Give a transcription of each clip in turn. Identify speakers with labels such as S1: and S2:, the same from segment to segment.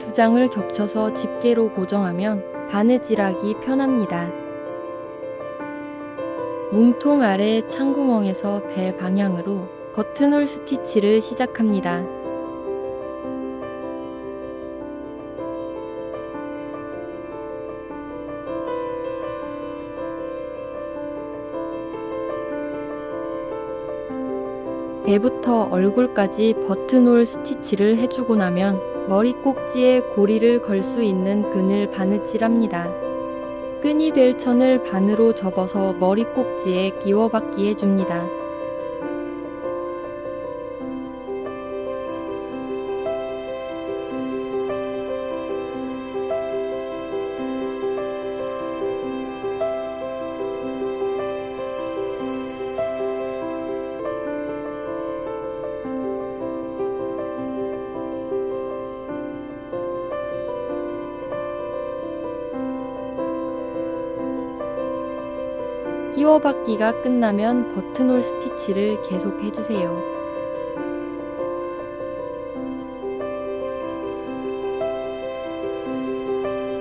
S1: 두 장을 겹쳐서 집게로 고정하면 바느질하기 편합니다. 몸통 아래 창구멍에서 배 방향으로 버튼홀 스티치를 시작합니다. 배부터 얼굴까지 버튼홀 스티치를 해주고 나면 머리 꼭지에 고리를 걸 수 있는 끈을 바느질합니다. 끈이 될 천을 반으로 접어서 머리 꼭지에 끼워받기 해줍니다. 끼워받기가 끝나면 버튼홀 스티치를 계속 해주세요.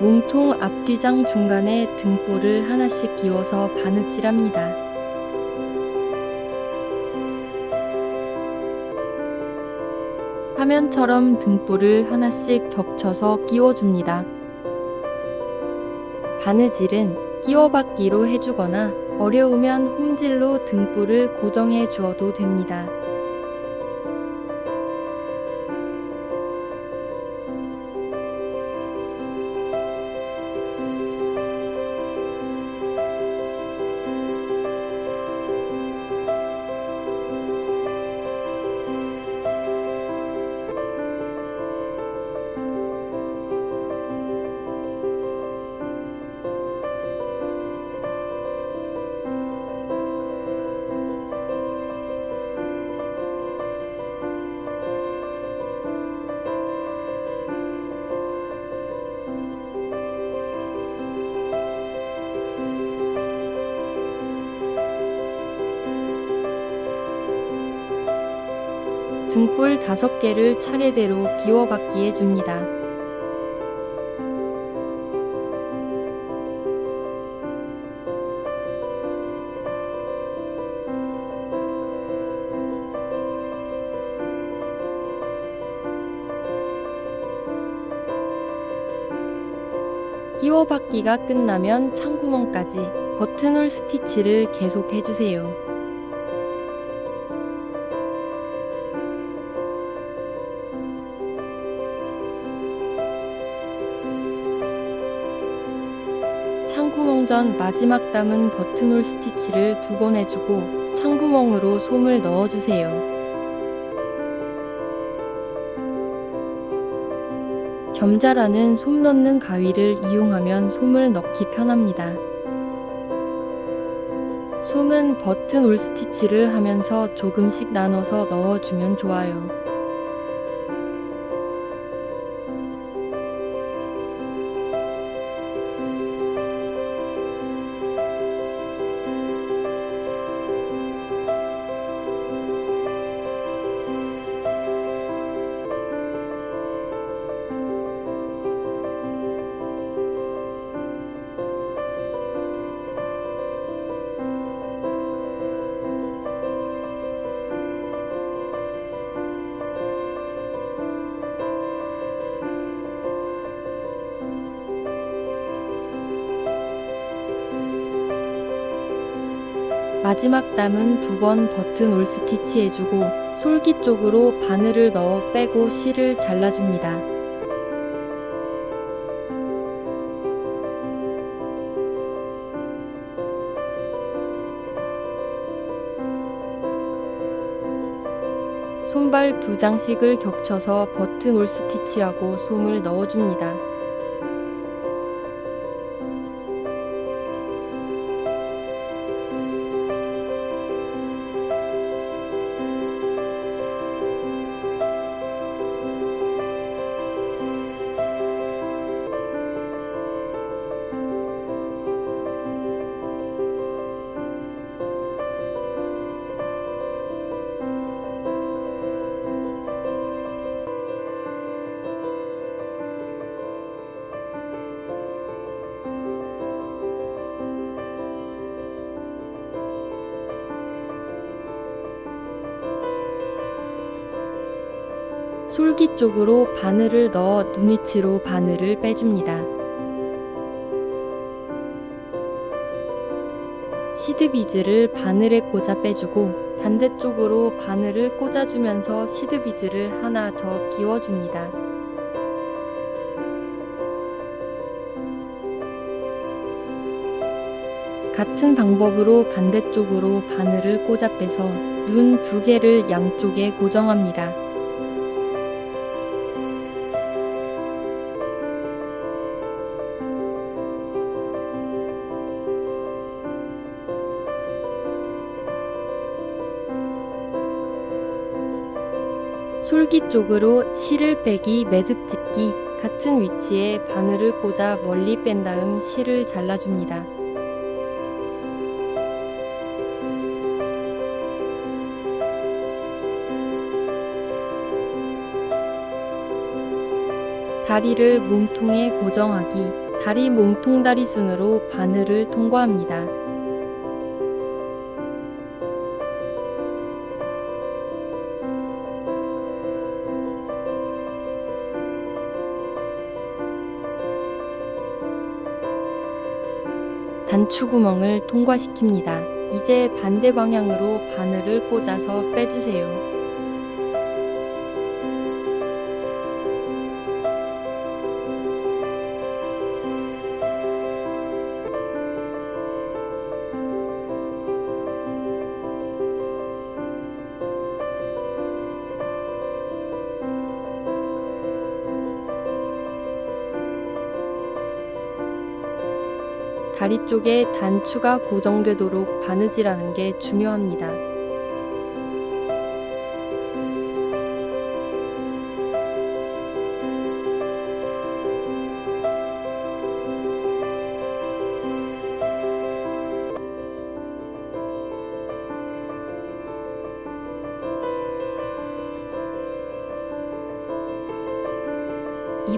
S1: 몸통 앞뒤장 중간에 등볼을 하나씩 끼워서 바느질합니다. 화면처럼 등볼을 하나씩 겹쳐서 끼워줍니다. 바느질은 끼워받기로 해주거나 어려우면 홈질로 등불을 고정해 주어도 됩니다. 등불 다섯 개를 차례대로 끼워받기 해줍니다. 끼워받기가 끝나면 창구멍까지 버튼홀 스티치를 계속 해주세요. 창구멍 전 마지막 담은 버튼홀 스티치를 두 번 해주고 창구멍으로 솜을 넣어주세요. 겸자라는 솜 넣는 가위를 이용하면 솜을 넣기 편합니다. 솜은 버튼 올 스티치를 하면서 조금씩 나눠서 넣어주면 좋아요. 마지막 담은 두 번 버튼 올 스티치 해주고 솔기 쪽으로 바늘을 넣어 빼고 실을 잘라줍니다. 손발 두 장씩을 겹쳐서 버튼 올 스티치하고 솜을 넣어줍니다. 솔기 쪽으로 바늘을 넣어 눈위치로 바늘을 빼줍니다. 시드비즈를 바늘에 꽂아 빼주고 반대쪽으로 바늘을 꽂아주면서 시드비즈를 하나 더 끼워줍니다. 같은 방법으로 반대쪽으로 바늘을 꽂아 빼서 눈 두 개를 양쪽에 고정합니다. 솔기 쪽으로 실을 빼기 매듭 짓기 같은 위치에 바늘을 꽂아 멀리 뺀 다음 실을 잘라줍니다. 다리를 몸통에 고정하기 다리 몸통 다리 순으로 바늘을 통과합니다. 단추구멍을 통과시킵니다. 이제 반대 방향으로 바늘을 꽂아서 빼주세요. 다리 쪽에 단추가 고정되도록 바느질하는 게 중요합니다.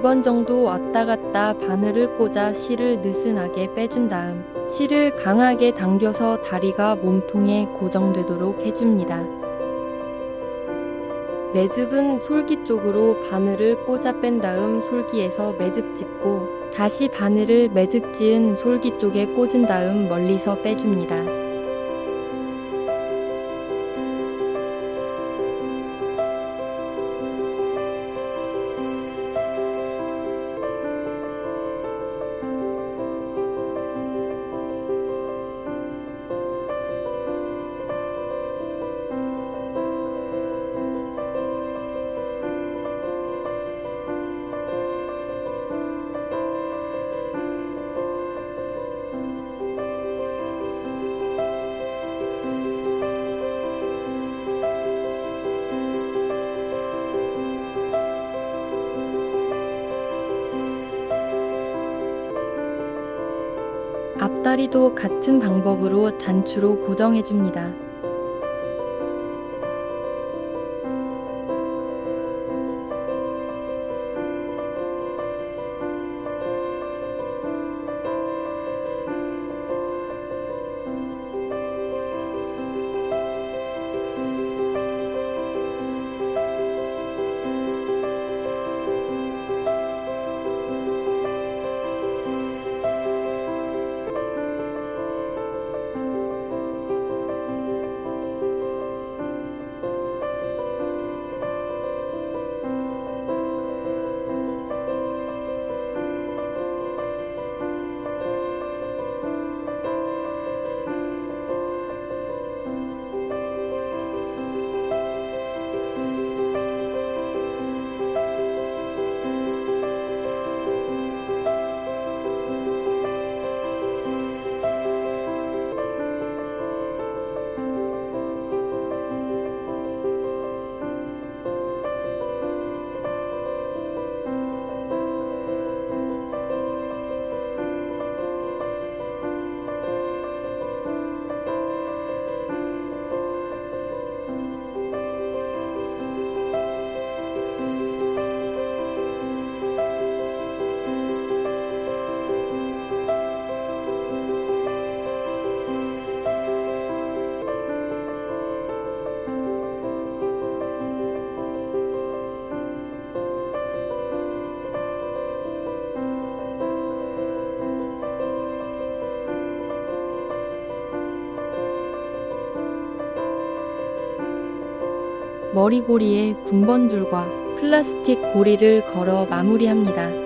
S1: 이번 정도 왔다 갔다 바늘을 꽂아 실을 느슨하게 빼준 다음 실을 강하게 당겨서 다리가 몸통에 고정되도록 해줍니다. 매듭은 솔기 쪽으로 바늘을 꽂아 뺀 다음 솔기에서 매듭 짓고 다시 바늘을 매듭 지은 솔기 쪽에 꽂은 다음 멀리서 빼줍니다. 앞다리도 같은 방법으로 단추로 고정해줍니다. 머리고리에 군번줄과 플라스틱 고리를 걸어 마무리합니다.